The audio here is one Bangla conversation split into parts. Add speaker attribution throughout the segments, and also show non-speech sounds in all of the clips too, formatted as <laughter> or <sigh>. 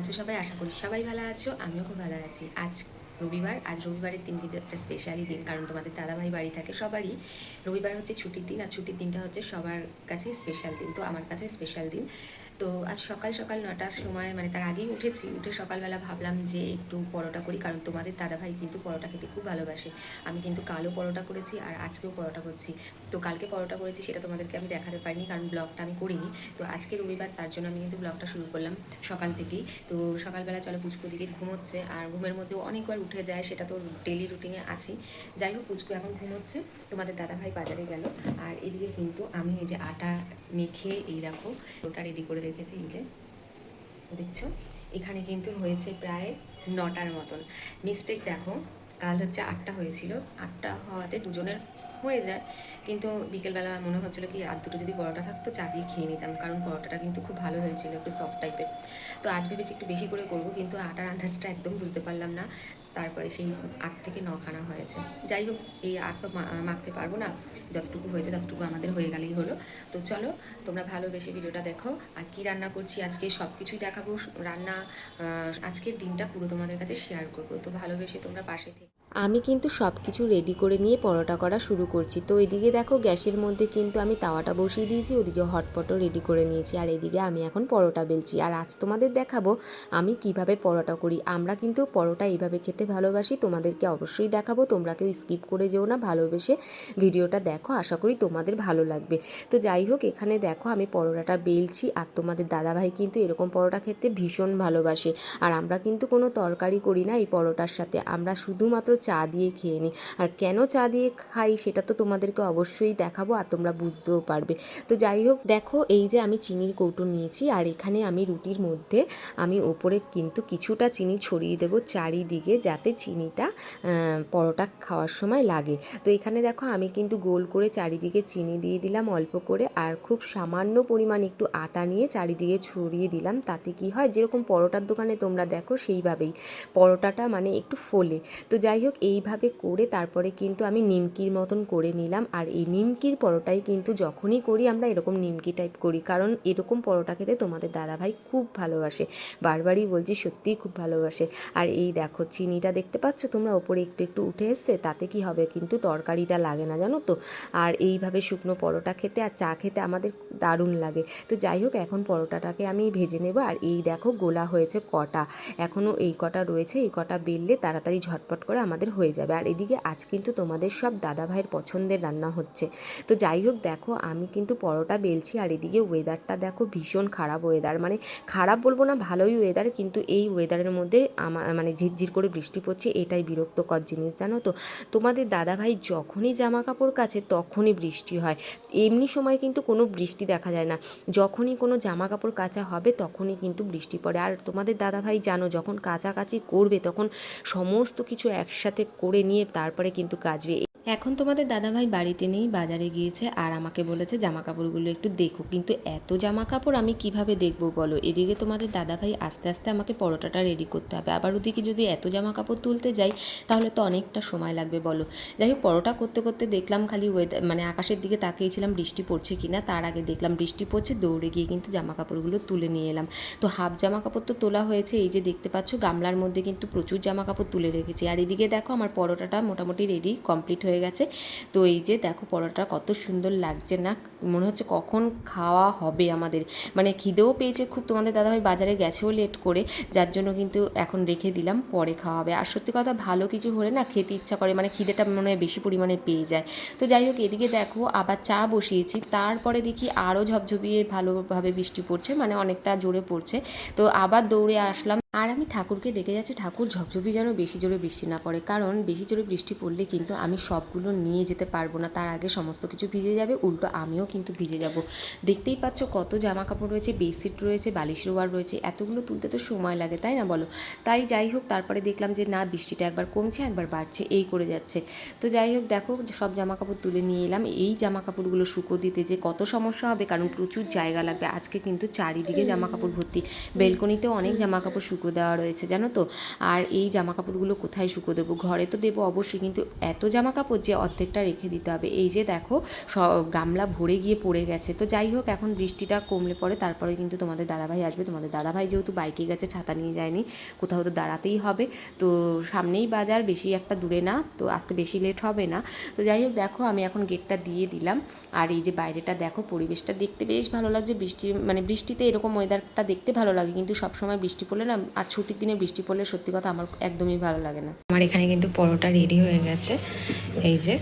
Speaker 1: আছো সবাই? আশা করি সবাই ভালো আছো, আমিও খুব ভালো আছি। আজ রবিবার, আজ রবিবারের দিন কিন্তু একটা স্পেশালি দিন, কারণ তোমাদের দাদাভাই বাড়ি থাকে, সবারই রবিবার হচ্ছে ছুটির দিন, আর ছুটির দিনটা হচ্ছে সবার কাছে স্পেশাল দিন। তো আমার কাছে স্পেশাল দিন। তো আজ সকাল সকাল নটার সময় মানে তার আগেই উঠেছি, উঠে সকালবেলা ভাবলাম যে একটু পরোটা করি, কারণ তোমাদের দাদাভাই কিন্তু পরোটা খেতে খুব ভালোবাসে। আমি কিন্তু কালো পরোটা করেছি আর আজকেও পরোটা করছি। তো কালকে পরোটা করেছি সেটা তোমাদেরকে আমি দেখাতে পারিনি, কারণ ব্লগটা আমি করিনি। তো আজকে রবিবার, তার জন্য আমি কিন্তু ব্লগটা শুরু করলাম সকাল থেকেই। তো সকালবেলা চলো পুচকু দিকে ঘুমোচ্ছে আর ঘুমের মধ্যেও অনেকবার উঠে যায়, সেটা তো ডেলি রুটিনে আছি যাই হোক, পুচকু এখন ঘুমোচ্ছে, তোমাদের দাদাভাই বাজারে গেল। আর এদিকে কিন্তু আমি এই যে আটা মেখে এই দেখো, ওটা রেডি করে রেখেছি এই দেখছ? এখানে কিন্তু হয়েছে প্রায় নটার মতন। মিস্টেক দেখো, কাল হচ্ছে আটটা হয়েছিল। আটটা হওয়াতে দুজনের হয়ে যায়। কিন্তু বিকেলবেলা মনে হচ্ছিল কি, আর দুটো যদি পরোটা থাকতো, চা দিয়ে খেয়ে নিতাম। কারণ পরোটাটা কিন্তু খুব ভালো হয়েছিল, একটু সফট টাইপের তো আজ ভেবেছি একটু বেশি করে করব, কিন্তু আটার আন্দাজটা একদম বুঝতে পারলাম না। তারপরে সেই আট থেকে নখানা হয়েছে। যাই হোক, এই আট তো মাখতে পারব না। যতটুকু হয়েছে ততটুকু আমাদের হয়ে গেলেই হলো। তো চলো, তোমরা ভালোবেসে ভিডিওটা দেখো। আর কি রান্না করছি আজকে সব কিছুই দেখাবো। রান্না আজকের দিনটা পুরো তোমাদের কাছে শেয়ার করব। তো ভালোবেসে তোমরা পাশে থেকে,
Speaker 2: আমি কিন্তু সব কিছু রেডি করে নিয়ে পরোটা করা শুরু করছি। তো এদিকে দেখো, গ্যাসের মধ্যে কিন্তু আমি তাওয়াটা বসিয়ে দিয়েছি, ওদিকে হটপটও রেডি করে নিয়েছি। আর এদিকে আমি এখন পরোটা বেলছি। আর আজ তোমাদের দেখাবো, আমি কীভাবে পরোটা করি। আমরা কিন্তু পরোটা এইভাবে খেতে ভালোবাসি, তোমাদেরকে অবশ্যই দেখাবো। তোমরা কেউ স্কিপ করে যেও না, ভালোবেসে ভিডিওটা দেখো, আশা করি তোমাদের ভালো লাগবে। তো যাই হোক, এখানে দেখো আমি পরোটাটা বেলছি, আর তোমাদের দাদাভাই কিন্তু এরকম পরোটা খেতে ভীষণ ভালোবাসে। আর আমরা কিন্তু কোনো তরকারি করি না এই পরোটার সাথে, আমরা শুধুমাত্র চা দিয়ে খেয়ে নিই। আর কেন চা দিয়ে খাই সেটা তো তোমাদেরকে অবশ্যই দেখাবো, আর তোমরা বুঝতেও পারবে। তো যাই হোক, দেখো এই যে আমি চিনির কৌটো নিয়েছি, আর এখানে আমি রুটির মধ্যে আমি ওপরে কিন্তু কিছুটা চিনি ছড়িয়ে দেবো চারিদিকে যাতে চিনিটা পরোটা খাওয়ার সময় লাগে। তো এখানে দেখো আমি কিন্তু গোল করে চারিদিকে চিনি দিয়ে দিলাম অল্প করে আর খুব সামান্য পরিমাণ একটু আটা নিয়ে চারিদিকে ছড়িয়ে দিলাম। তাতে কি হয়, যেরকম পরোটার দোকানে তোমরা দেখো সেইভাবেই পরোটাটা মানে একটু ফোলে। তো যাই হোক, এইভাবে করে তারপরে কিন্তু আমি নিমকির মতন করে নিলাম। আর এই নিমকির পরোটাই কিন্তু যখনই করি আমরা এরকম নিমকি টাইপ করি। কারণ এরকম পরোটা খেতে তোমাদের দাদাভাই খুব ভালোবাসে। বারবারই বলছি সত্যিই খুব ভালোবাসে। আর এই দেখো চিনিটা দেখতে পাচ্ছ তোমরা? ওপরে একটু একটু উঠে এসছে, তাতে কি হবে? কিন্তু তরকারিটা লাগে না, জানো তো? আর এইভাবে শুকনো পরোটা খেতে আর চা খেতে আমাদের দারুণ লাগে। তো যাই হোক, এখন পরোটাটাকে আমি ভেজে নেব। আর এই দেখো, গোলা হয়েছে কটা। এখনও এই কটা রয়েছে, এই কটা বেললে তাড়াতাড়ি ঝটপট করে আমাদের হয়ে যাবে। আর এদিকে আজ কিন্তু তোমাদের সব দাদা ভাইয়ের পছন্দের রান্না হচ্ছে। তো যাই হোক, দেখো, আমি কিন্তু পরোটা বেলছি, আর এদিকে ওয়েদারটা দেখো, ভীষণ খারাপ ওয়েদার মানে খারাপ বলব না, ভালোই ওয়েদার কিন্তু এই ওয়েদারের মধ্যে আমার মানে ঝিরঝির করে বৃষ্টি পড়ছে, এটাই বিরক্তকর জিনিস, জানো তো? তোমাদের দাদাভাই যখনই জামা কাপড় কাছে তখনই বৃষ্টি হয়। এমনি সময় কিন্তু কোনো বৃষ্টি দেখা যায় না। যখনই কোনো জামা কাপড় কাচা হবে, তখনই কিন্তু বৃষ্টি পড়ে। আর তোমাদের দাদাভাই জানো, যখন কাচাকাচি করবে, তখন সমস্ত কিছু একসাথে করে নিয়ে তারপরে কিন্তু কাচবে। এখন তোমাদের দাদাভাই বাড়িতে নেই, বাজারে গিয়েছে আর আমাকে বলেছে জামা কাপড়গুলো একটু দেখো। কিন্তু এত জামা কাপড় আমি কীভাবে দেখব বলো? এদিকে তোমাদের দাদাভাই আস্তে আস্তে আমাকে পরোটাটা রেডি করতে হবে। আবার ওদিকে যদি এত জামা কাপড় তুলতে যাই, তাহলে তো অনেকটা সময় লাগবে বলো। যাই হোক, পরোটা করতে করতে দেখলাম খালি ওয়েদার মানে আকাশের দিকে তাকিয়েছিলাম বৃষ্টি পড়ছে কি না তার আগে দেখলাম বৃষ্টি পড়ছে, দৌড়ে গিয়ে কিন্তু জামা কাপড়গুলো তুলে নিয়ে এলাম। তো হাফ জামা কাপড় তো তোলা হয়েছে, এই যে দেখতে পাচ্ছ গামলার মধ্যে কিন্তু প্রচুর জামা কাপড় তুলে রেখেছি। আর এদিকে দেখো আমার পরোটাটা মোটামুটি রেডি কমপ্লিট হয়ে গেছে। তো এই যে দেখো পরোটা কত সুন্দর লাগছে না, মনে হচ্ছে কখন খাওয়া হবে আমাদের। মানে খিদেও পেয়েছে খুব, তোমাদের দাদাভাই বাজারে গেছেও লেট করে, যার জন্য কিন্তু এখন রেখে দিলাম, পরে খাওয়া হবে। আর সত্যি কথা ভালো কিছু হলে না খেতে ইচ্ছা করে মানে খিদেটা মনে হয় বেশি পরিমাণে পেয়ে যায়। তো যাই হোক, এদিকে দেখো আবার চা বসিয়েছি, তারপরে দেখি আরও ঝপঝপিয়ে ভালোভাবে বৃষ্টি পড়ছে মানে অনেকটা জোরে পড়ছে। তো আবার দৌড়ে আসলাম আর আমি ঠাকুরকে ডেকে যাচ্ছি, ঠাকুর ঝপঝপি যেন বেশি জোরে বৃষ্টি না পড়ে। কারণ বেশি জোরে বৃষ্টি পড়লে কিন্তু আমি সবগুলো নিয়ে যেতে পারব না, তার আগে সমস্ত কিছু ভিজে যাবে, উল্টো আমিও কিন্তু ভিজে যাব। দেখতেই পাচ্ছ কত জামা কাপড় রয়েছে, বেডশিট রয়েছে বালিশ রোয়ার রয়েছে, এতগুলো তুলতে তো সময় লাগে, তাই না বলো? তাই যাই হোক, তারপরে দেখলাম যে না, বৃষ্টিটা একবার কমছে, একবার বাড়ছে, এই করে যাচ্ছে। তো যাই হোক, দেখো সব জামা কাপড় তুলে নিয়ে এলাম, এই জামা কাপড়গুলো শুকো দিতে যে কত সমস্যা হবে, কারণ প্রচুর জায়গা লাগবে। আজকে কিন্তু চারিদিকে জামা কাপড় ভর্তি, বেলকনিতেও অনেক জামা কাপড় শুকো দেওয়া রয়েছে, জানো তো? আর এই জামা কাপড়গুলো কোথায় শুকো দেবো? ঘরে তো দেবো অবশ্যই, কিন্তু এত জামা কাপড় যে অর্ধেকটা রেখে দিতে হবে। এই যে দেখো গামলা ভরে গিয়ে পড়ে গেছে। তো যাই হোক, এখন বৃষ্টিটা কমলে পরে তারপরে কিন্তু তোমাদের দাদাভাই আসবে। তোমাদের দাদাভাই যেহেতু বাইকে গেছে, ছাতা নিয়ে যায়নি, কোথাও তো দাঁড়াতেই হবে। তো সামনেই বাজার, বেশি একটা দূরে না, তো আসতে বেশি লেট হবে না। তো যাই হোক, দেখো, আমি এখন গেটটা দিয়ে দিলাম। আর এই যে বাইরেটা দেখো, পরিবেশটা দেখতে বেশ ভালো লাগছে। বৃষ্টি মানে বৃষ্টিতে এরকম ওয়েদারটা দেখতে ভালো লাগে, কিন্তু সবসময় বৃষ্টি পড়লে না আর ছুটির দিনে বৃষ্টি পড়লে সত্যি কথা আমার একদমই ভালো লাগে না।
Speaker 1: আমার এখানে কিন্তু পরোটা রেডি হয়ে গেছে। এই যে,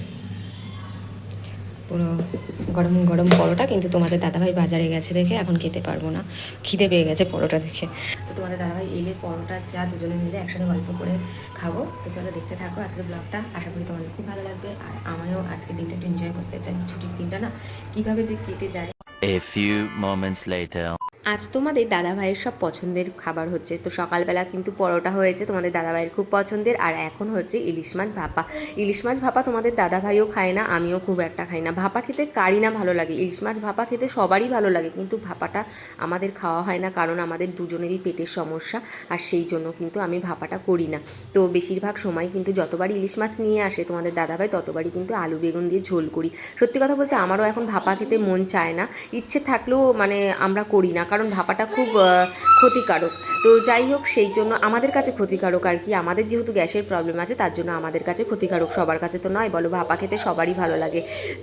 Speaker 1: পুরো গরম গরম পরোটা কিন্তু তোমাদের দাদাভাই বাজারে গেছে দেখে এখন খেতে পারব না। খিদে পেয়ে গেছে পরোটা দেখে। তো তোমাদের দাদাভাই এলে পরোটা, চা দুজনে মিলে একসাথে গল্প করে খাব। তো চলো দেখতে থাকো আজকে ব্লগটা আশা করি তোমাদের খুব ভালো লাগবে। আর আমিও আজকে দিনটা একটু এনজয় করতে চাই। ছুটির দিনটা না, কীভাবে যে কেটে যায়।
Speaker 3: A few moments later.
Speaker 2: আজ তোমাদের দাদাভাইয়ের সব পছন্দের খাবার হচ্ছে। তো সকালবেলা কিন্তু পরোটা হয়েছে তোমাদের দাদাভাইয়ের খুব পছন্দের, আর এখন হচ্ছে ইলিশ মাছ ভাপা। ইলিশ মাছ ভাপা তোমাদের দাদাভাইও খায় না, আমিও খুব একটা খাই না। ভাপা খেতে কারি না ভালো লাগে। ইলিশ মাছ ভাপা খেতে সবারই ভালো লাগে, কিন্তু ভাপাটা আমাদের খাওয়া হয় না, কারণ আমাদের দুজনেরই পেটের সমস্যা, আর সেই জন্য কিন্তু আমি ভাপাটা করি না। তো বেশিরভাগ সময় কিন্তু যতবার ইলিশ মাছ নিয়ে আসে তোমাদের দাদাভাই, ততবারই কিন্তু আলু বেগুন দিয়ে ঝোল করি। সত্যি কথা বলতে আমারও এখন ভাপা খেতে মন চায় না। ইচ্ছে থাকলেও মানে আমরা করি না, কারণ ভাপাটা খুব ক্ষতিকারক। তো যাই হোক, সেই জন্য আমাদের কাছে ক্ষতিকারক আর কি। আমাদের যেহেতু গ্যাসের প্রবলেম আছে, তার জন্য আমাদের কাছে ক্ষতিকারক সবার কাছে তো নয়, বলো ভাপা খেতে সবারই ভালো লাগে।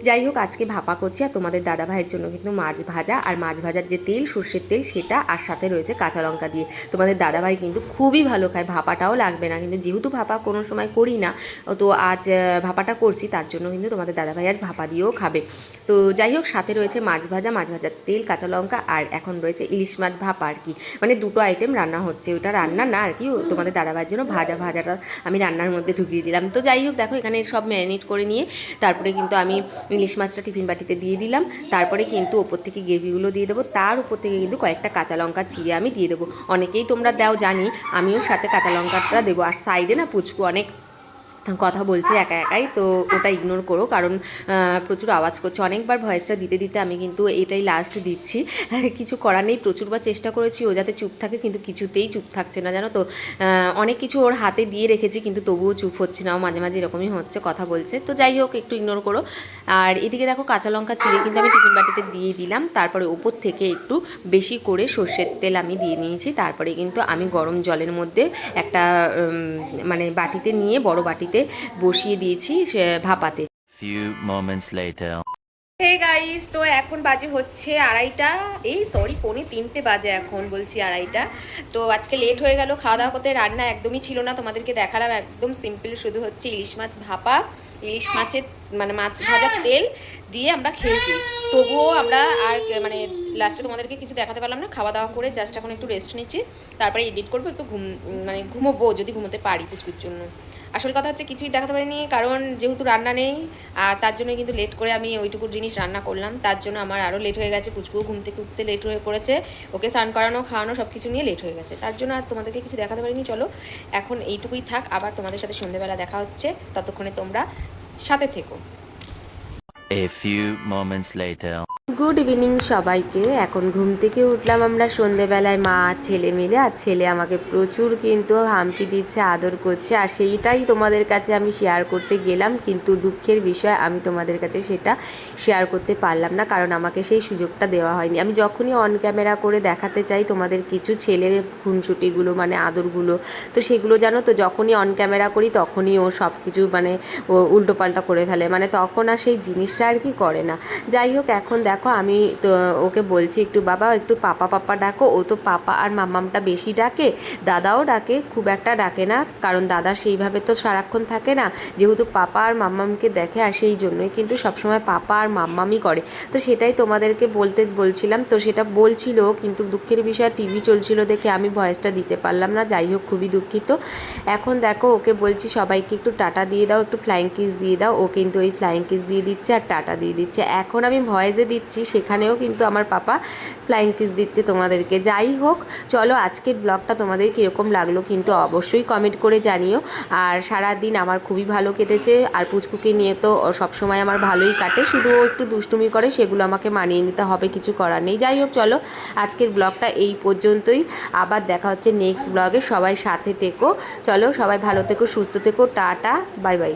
Speaker 2: যাই হোক, আজকে ভাপা করছি আর তোমাদের দাদা ভাইয়ের জন্য কিন্তু মাছ ভাজা, আর মাছ ভাজার যে তেল, সর্ষের তেল, সেটা আর সাথে রয়েছে কাঁচা লঙ্কা দিয়ে। তোমাদের দাদা ভাই কিন্তু খুবই ভালো খায়, ভাপাটাও লাগবে না, কিন্তু যেহেতু ভাপা কোনো সময় করি না, তো আজ ভাপাটা করছি, তার জন্য কিন্তু তোমাদের দাদা ভাই আজ ভাপা দিয়েও খাবে। তো যাই হোক, সাথে রয়েছে মাছ ভাজা মাছ ভাজার তেল, কাঁচা লঙ্কা আর এখন রয়েছে ইলিশ মাছ ভাপা আর কি। মানে দুটো আইটেম রান্না হচ্ছে। ওটা রান্না না আর কি তোমাদের দাদাভাইয়ের জন্য ভাজা ভাজাটা আমি রান্নার মধ্যে ঢুকিয়ে দিলাম। তো যাই হোক, দেখো এখানে সব ম্যারিনেট করে নিয়ে তারপরে কিন্তু আমি ইলিশ মাছটা টিফিন বাটিতে দিয়ে দিলাম। তারপরে কিন্তু ওপর থেকে গ্রেভিগুলো দিয়ে দেবো। তার উপর থেকে কিন্তু কয়েকটা কাঁচা লঙ্কা চিড়ে আমি দিয়ে দেবো। অনেকেই তোমরা দাও, জানি। আমিও সাথে কাঁচা লঙ্কাটা দেবো। আর সাইডে না পুচকু অনেক কথা বলছে একা একাই, তো ওটা ইগনোর করো, কারণ প্রচুর আওয়াজ করছে। অনেকবার ভয়েসটা দিতে দিতে আমি কিন্তু এটাই লাস্ট দিচ্ছি। <laughs> কিছু করার নেই, প্রচুরবার চেষ্টা করেছি, ও যাতে চুপ থাকে, কিন্তু কিছুতেই চুপ থাকছে না, জানো তো? অনেক কিছু ওর হাতে দিয়ে রেখেছি, কিন্তু তবুও চুপ হচ্ছে না, ও মাঝে মাঝে এরকমই হচ্ছে, কথা বলছে। তো যাই হোক, একটু ইগনোর করো। আর এদিকে দেখো, কাঁচা লঙ্কা চিড়ে কিন্তু আমি টিফিন বাটিতে দিয়ে দিলাম। তারপরে ওপর থেকে একটু বেশি করে সর্ষের তেল আমি দিয়ে নিয়েছি। তারপরে কিন্তু আমি গরম জলের মধ্যে একটা মানে বাটিতে নিয়ে, বড় বাটিতে বসিয়ে দিয়েছি ভাপাতে।
Speaker 3: Few moments later.
Speaker 1: Hey guys তো এখন বাজে হচ্ছে আড়াইটা। এই সরি পৌনে তিনটে বাজে এখন বলছি আড়াইটা। তো আজকে লেট হয়ে গেল খাওয়া দাওয়া করতে রান্না একদমই ছিল না তোমাদেরকে দেখালাম একদম সিম্পল শুধু হচ্ছে ইলিশ মাছ ভাপা ইলিশ মাছের মানে মাছ ভাজার তেল দিয়ে আমরা খেয়েছি। তবুও আমরা আর মানে লাস্টে তোমাদেরকে কিছু দেখাতে পারলাম না খাওয়া দাওয়া করে জাস্ট এখন একটু রেস্ট নিচ্ছি। তারপরে এডিট করব একটু ঘুম মানে ঘুমোবো যদি ঘুমোতে পারি পুচকুর জন্য। আসল কথা হচ্ছে কিছুই দেখাতে পারিনি, কারণ যেহেতু রান্না নেই, আর তার জন্য কিন্তু লেট করে আমি ওইটুকু জিনিস রান্না করলাম। তার জন্য আমার আরও লেট হয়ে গেছে, পুচকুও ঘুম থেকে উঠতে লেট হয়ে পড়েছে। ওকে স্নান করানো, খাওয়ানো সব কিছু নিয়ে লেট হয়ে গেছে। তার জন্য আর তোমাদেরকে কিছু দেখাতে পারিনি, চলো। এখন এইটুকুই থাক, আবার তোমাদের সাথে সন্ধ্যেবেলা দেখা হচ্ছে। ততক্ষণে তোমরা সাথে থেকো।
Speaker 3: A few moments later.
Speaker 2: Good evening সবাইকে। এখন ঘুম থেকে উঠলাম আমরা সন্ধেবেলায় মা, ছেলে মিলে, আর ছেলে আমাকে প্রচুর কিন্তু হাম্পি দিচ্ছে, আদর করছে, আর সেইটাই তোমাদের কাছে আমি শেয়ার করতে গেলাম, কিন্তু দুঃখের বিষয় আমি তোমাদের কাছে সেটা শেয়ার করতে পারলাম না, কারণ আমাকে সেই সুযোগটা দেওয়া হয়নি। আমি যখনই অন ক্যামেরা করে দেখাতে চাই তোমাদের কিছু ছেলের খুনসুটিগুলো মানে আদরগুলো, তো সেগুলো জানো তো, যখনই অন ক্যামেরা করি তখনই ও সব কিছু মানে ও উল্টোপাল্টা করে ফেলে মানে তখন আর সেই জিনিসটা আর কি করে না। যাই হোক, এখন দেখো আমি তো ওকে বলছি, একটু বাবা, একটু পাপা পাপা ডাকো। ও তো পাপা আর মাম্মামটা বেশি ডাকে, দাদাও ডাকে, খুব একটা ডাকে না, কারণ দাদা সেইভাবে তো সারাক্ষণ থাকে না। যেহেতু পাপা আর মাম্মামকে দেখে, আর সেই জন্যই কিন্তু সবসময় পাপা আর মাম্মামই করে। তো সেটাই তোমাদেরকে বলতে বলছিলাম, তো সেটা বলছিল, কিন্তু দুঃখের বিষয়, টিভি চলছিল দেখে আমি ভয়েসটা দিতে পারলাম না, যাই হোক, খুবই দুঃখিত। এখন দেখো, ওকে বলছি, সবাইকে একটু টাটা দিয়ে দাও, একটু ফ্লাইং কিস দিয়ে দাও। ও কিন্তু ওই ফ্লাইং কিস দিয়ে দিচ্ছে আর টাটা দিয়ে দিচ্ছে। এখন আমি ভয়েসে দিচ্ছি দিচ্ছি সেখানেও কিন্তু আমার পাপা ফ্লাইং কিস দিচ্ছে তোমাদেরকে। যাই হোক, চলো আজকের ব্লগটা তোমাদের কীরকম লাগল কিন্তু অবশ্যই কমেন্ট করে জানিও। আর সারা দিন আমার খুবই ভালো কেটেছে, আর পুচকুকে নিয়ে তো সবসময় আমার ভালোই কাটে, শুধু একটু দুষ্টুমি করে, সেগুলো আমাকে মানিয়ে নিতে হবে, কিছু করার নেই। যাই হোক, চলো আজকের ব্লগটা এই পর্যন্তই। আবার দেখা হচ্ছে নেক্সট ব্লগে সবাই সাথে থেকো। চলো সবাই ভালো থেকো, সুস্থ থেকো, টাটা বাই বাই